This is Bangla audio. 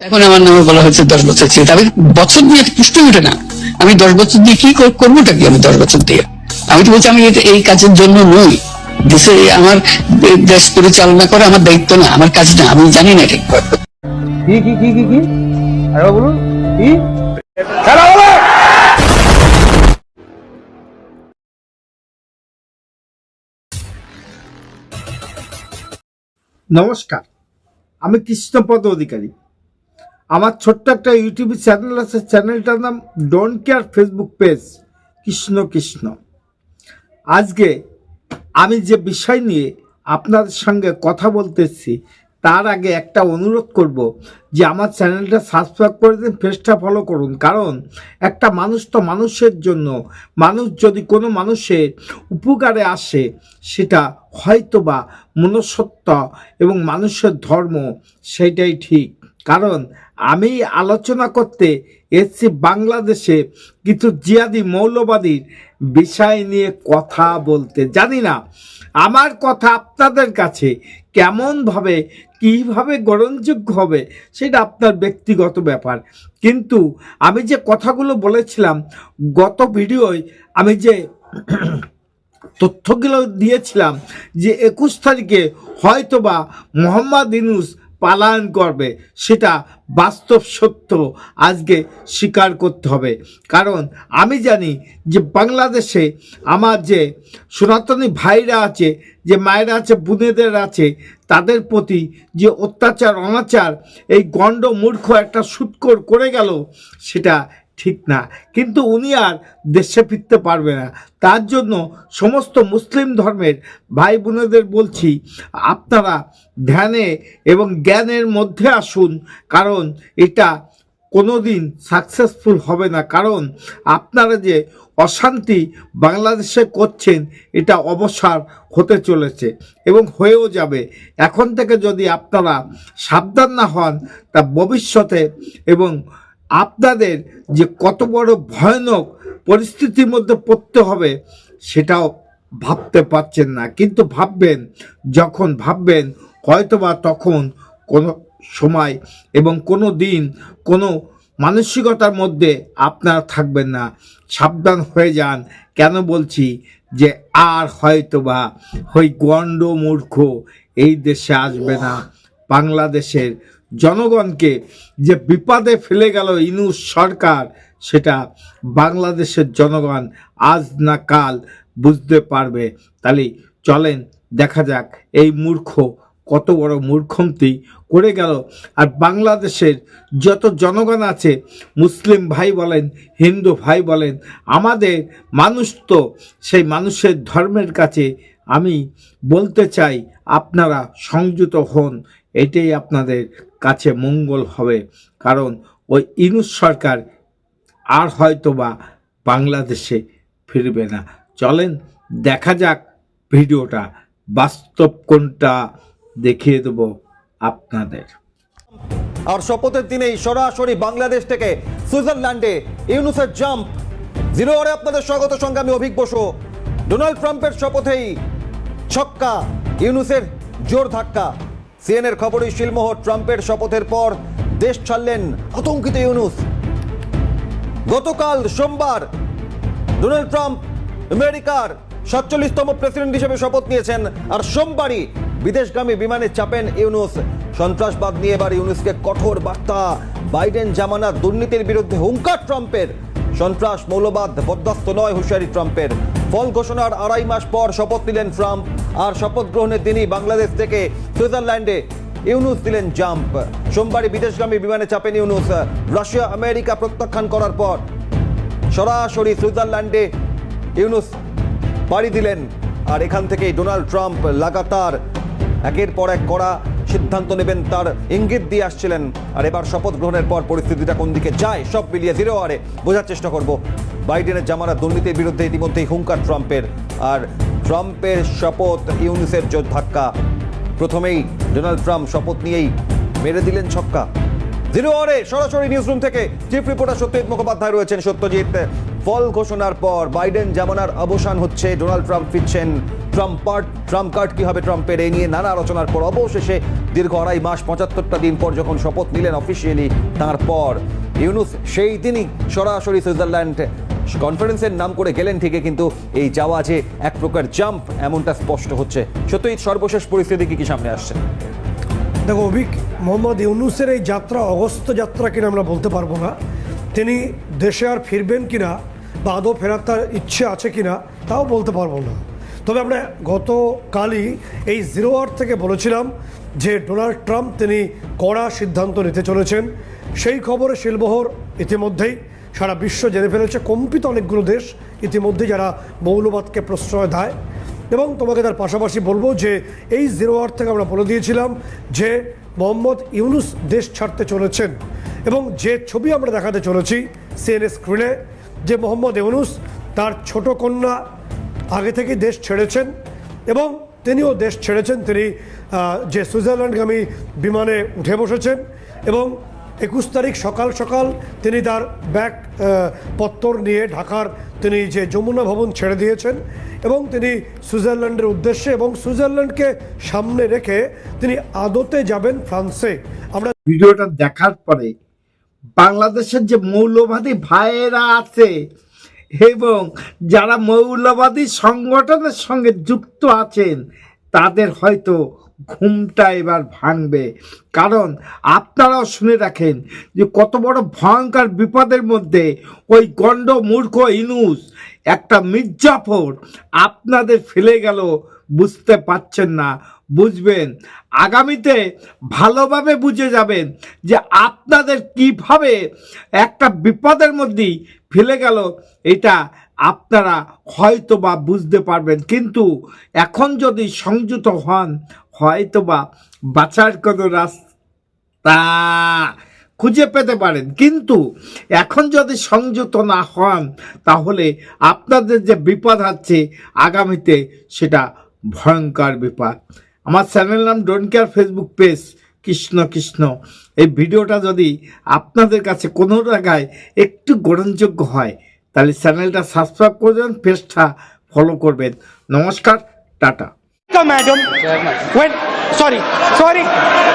এখন আমার নামে বলা হয়েছে দশ বছর ছিল আমি বছর দিয়ে পুষ্ট ওঠে না। আমি দশ বছর দিয়ে কি কর- করবোটা কি আমি দশ বছর দিয়ে? আমি তো বলছি আমি এই কাজের জন্য নই। দেশে আমার দেশ পরিচালনা করা আমার দায়িত্ব না আমার কাজ না। আমি জানি না ঠিক কি কি কি কি কি বলুন কি? নমস্কার আমি কৃষ্ণপদ অধিকারী। আমার ছোট্ট একটা ইউটিউব চ্যানেল আছে চ্যানেলটার নাম Don't Care Facebook page Krishna Krishna. আজকে আমি যে বিষয় নিয়ে আপনাদের সঙ্গে কথা বলতেছি, তার আগে একটা অনুরোধ করব যে আমার চ্যানেলটা সাবস্ক্রাইব করে দিন পেজটা ফলো করুন। কারণ একটা মানুষ তো মানুষের জন্য, মানুষ যদি কোনো মানুষের উপকারে আসে, সেটা হয়তোবা মনুষ্যত্ব এবং মানুষের ধর্ম, সেটাই ঠিক। কারণ আমি আলোচনা করতে এসছি বাংলাদেশে কিছু জিয়াদি মৌলবাদীর বিষয় নিয়ে কথা বলতে। জানি না, আমার কথা আপনাদের কাছে কেমনভাবে, কীভাবে গ্রহণযোগ্য হবে সেটা আপনার ব্যক্তিগত ব্যাপার। কিন্তু আমি যে কথাগুলো বলেছিলাম গত ভিডিওয়, আমি যে তথ্যগুলো দিয়েছিলাম যে একুশ তারিখে হয়তোবা মোহাম্মদ ইনুস পালায়ন করবে, সেটা বাস্তব সত্য আজকে স্বীকার করতে হবে। কারণ আমি জানি যে বাংলাদেশে আমার যে সনাতনী ভাইরা আছে, যে মায়েরা আছে, বোনেদের আছে, তাদের প্রতি যে অত্যাচার, অনাচার, এই গণ্ড মূর্খ একটা সুৎকর করে গেল, সেটা ঠিক না। কিন্তু উনি আর দেশে ফিরতে পারবে না। তার জন্য সমস্ত মুসলিম ধর্মের ভাই বোনেদের বলছি, আপনারা ধ্যানে এবং জ্ঞানের মধ্যে আসুন, কারণ এটা কোনো দিন সাকসেসফুল হবে না। কারণ আপনারা যে অশান্তি বাংলাদেশে করছেন, এটা অবসর হতে চলেছে এবং হয়েও যাবে। এখন থেকে যদি আপনারা সাবধান না হন, তা ভবিষ্যতে এবং আপনাদের যে কত বড় ভয়ানক পরিস্থিতির মধ্যে পড়তে হবে, সেটাও ভাবতে পারছেন না। কিন্তু ভাববেন, যখন ভাববেন, হয়তোবা তখন কোনো সময় এবং কোনো দিন কোনো মানসিকতার মধ্যে আপনারা থাকবেন না। সাবধান হয়ে যান। কেন বলছি যে আর হয়তোবা ওই গণ্ড মূর্খ এই দেশে আসবে না। বাংলাদেশের জনগণকে যে বিপদে ফেলে গেল ইনুস সরকার, সেটা বাংলাদেশের জনগণ আজ না কাল বুঝতে পারবে। তাহলে চলেন, দেখা যাক এই মূর্খ কত বড় মূর্খমতি করে গেল। আর বাংলাদেশের যত জনগণ আছে, মুসলিম ভাই বলেন, হিন্দু ভাই বলেন, আমাদের মানুষ তো সেই মানুষের ধর্মের কাছে আমি বলতে চাই, আপনারা সংযুত হন, এটাই আপনাদের কাছে মঙ্গল হবে। কারণ ওই ইনুস সরকার আর হয়তো বা বাংলাদেশে ফিরবে না। চলেন, দেখা যাক ভিডিওটা বাস্তব কোনটা দেখিয়ে দেবো আপনাদের। আর শপথের দিনেই সরাসরি বাংলাদেশ থেকে সুইজারল্যান্ডে ইউনুসের জাম্প। জিরো ওয়ারে আপনাদের স্বাগত সঙ্গে আমি অভিক বসু। ডোনাল্ড ট্রাম্পের শপথেই ছক্কা, ইউনুসের জোর ধাক্কা। সিএনের খবরই শিলমোহর ট্রাম্পের শপথের পর দেশ ছাড়লেন আতঙ্কিত ইউনুস। গতকাল সোমবার ডোনাল্ড ট্রাম্প আমেরিকার সাতচল্লিশতম প্রেসিডেন্ট হিসেবে শপথ নিয়েছেন আর সোমবারই বিদেশগামী বিমানে চাপেন ইউনুস। সন্ত্রাসবাদ নিয়ে এবার ইউনুসকে কঠোর বার্তা। বাইডেন জামানা দুর্নীতির বিরুদ্ধে হুঙ্কার ট্রাম্পের। সন্ত্রাস, মৌলবাদ, বরদাস্ত নয় হুঁশিয়ারি ট্রাম্পের। ফল ঘোষণার আড়াই মাস পর শপথ নিলেন ট্রাম্প। আর শপথ গ্রহণের দিনই বাংলাদেশ থেকে সুইজারল্যান্ডে ইউনুস দিলেন জাম্প। সোমবারই বিদেশগামী বিমানে চাপেন ইউনুস। রাশিয়া, আমেরিকা প্রত্যাখ্যান করার পর সরাসরি সুইজারল্যান্ডে ইউনুস পাড়ি দিলেন। আর এখান থেকেই ডোনাল্ড ট্রাম্প লাগাতার একের পর এক করা সিদ্ধান্ত নেবেন তার ইঙ্গিত দিয়ে আসছিলেন। আর এবার শপথ গ্রহণের পর পরিস্থিতিটা কোন দিকে যায় সব মিলিয়ে জিরো আরে বোঝার চেষ্টা করব। বাইডেনের জামানা দুর্নীতির বিরুদ্ধে ইতিমধ্যেই হুঙ্কার ট্রাম্পের। আর ট্রাম্পের শপথ ইউনুসের জোর ধাক্কা। প্রথমেই ডোনাল্ড ট্রাম্প শপথ নিয়েই মেরে দিলেন ছক্কা। জিরো আরে সরাসরি নিউজরুম থেকে চিফ রিপোর্টার সত্যজিৎ মুখোপাধ্যায় রয়েছেন সত্যজিৎ। ফল ঘোষণার পর বাইডেন জামানার অবসান হচ্ছে, ডোনাল্ড ট্রাম্প ফিরছেন ট্রাম্প পার্ট। ট্রাম্প কার্ড কি হবে ট্রাম্পের এই নিয়ে নানা আলোচনার পর অবশেষে দীর্ঘ আড়াই মাস, পঁচাত্তরটা দিন পর যখন শপথ নিলেন অফিসিয়ালি তারপর ইউনুস সেই দিনই সরাসরি সুইজারল্যান্ড কনফারেন্সের নাম করে গেলেন ঠিকই, কিন্তু এই যাওয়া যে এক প্রকার জাম্প, এমনটা স্পষ্ট হচ্ছে। সত্যই সর্বশেষ পরিস্থিতি কি কি সামনে আসছে? দেখো, অভিক, মোহাম্মদ ইউনুসের এই যাত্রা, অগস্ত যাত্রা কিনা আমরা বলতে পারব না। তিনি দেশে আর ফিরবেন কিনা, বা আদৌ ফেরার তার ইচ্ছে আছে কিনা, তাও বলতে পারব না। তবে আমরা গতকালই এই জিরো আওয়ার থেকে বলেছিলাম যে ডোনাল্ড ট্রাম্প তিনি কড়া সিদ্ধান্ত নিতে চলেছেন। সেই খবরে শিলবহর ইতিমধ্যেই সারা বিশ্ব জেনে ফেলেছে, কম্পিত অনেকগুলো দেশ ইতিমধ্যে যারা মৌলবাদকে প্রশ্রয় দেয়। এবং তোমাকে তার পাশাপাশি বলব যে, এই জিরো আওয়ার থেকে আমরা বলে দিয়েছিলাম যে, মোহাম্মদ ইউনুস দেশ ছাড়তে চলেছেন। এবং যে ছবি আমরা দেখাতে চলেছি সিএনএস স্ক্রিনে যে মোহাম্মদ ইউনুস তার ছোট কন্যা আগে থেকেই দেশ ছেড়েছেন এবং তিনিও দেশ ছেড়েছেন। তিনি যে সুইজারল্যান্ডগামী বিমানে উঠে বসেছেন এবং একুশ তারিখ সকাল সকাল তিনি তার ব্যাগ পত্তর নিয়ে ঢাকার তিনি যে যমুনা ভবন ছেড়ে দিয়েছেন এবং তিনি সুইজারল্যান্ডের উদ্দেশ্যে এবং সুইজারল্যান্ডকে সামনে রেখে তিনি আদতে যাবেন ফ্রান্সে। আমরা ভিডিওটা দেখার পরে বাংলাদেশের যে মৌলবাদী ভাইয়েরা আছে এবং যারা মৌলবাদী সংগঠনের সঙ্গে যুক্ত আছেন, তাদের হয়তো ঘুমটা এবার ভাঙবে। কারণ আপনারাও শুনে রাখেন যে কত বড় ভয়ঙ্কর বিপদের মধ্যে ওই গণ্ড মূর্খ ইনুস, একটা মির্জাফর আপনাদের ফেলে গেল, বুঝতে পারছেন না। বুঝবেন, আগামীতে ভালোভাবে বুঝে যাবেন যে আপনাদের কীভাবে একটা বিপদের মধ্যেই ফেলে গেল, এটা আপনারা হয়তো বা বুঝতে পারবেন। কিন্তু এখন যদি সংযুক্ত হন হয়তো বা বাঁচার কোনো রাস্তা খুঁজে পেতে পারেন। কিন্তু এখন যদি সংযুক্ত না হন, তাহলে আপনাদের যে বিপদ আছে আগামীতে সেটা ভয়ঙ্কর বিপদ। আমার চ্যানেল নাম Don't Care Facebook page Krishna Krishna. এই ভিডিওটা যদি আপনাদের কাছে কোনো জায়গায় একটু গ্রহণযোগ্য হয়, তাহলে চ্যানেলটা সাবস্ক্রাইব করবেন পেজটা ফলো করবেন। নমস্কার, tata. Madam. When sorry, sorry.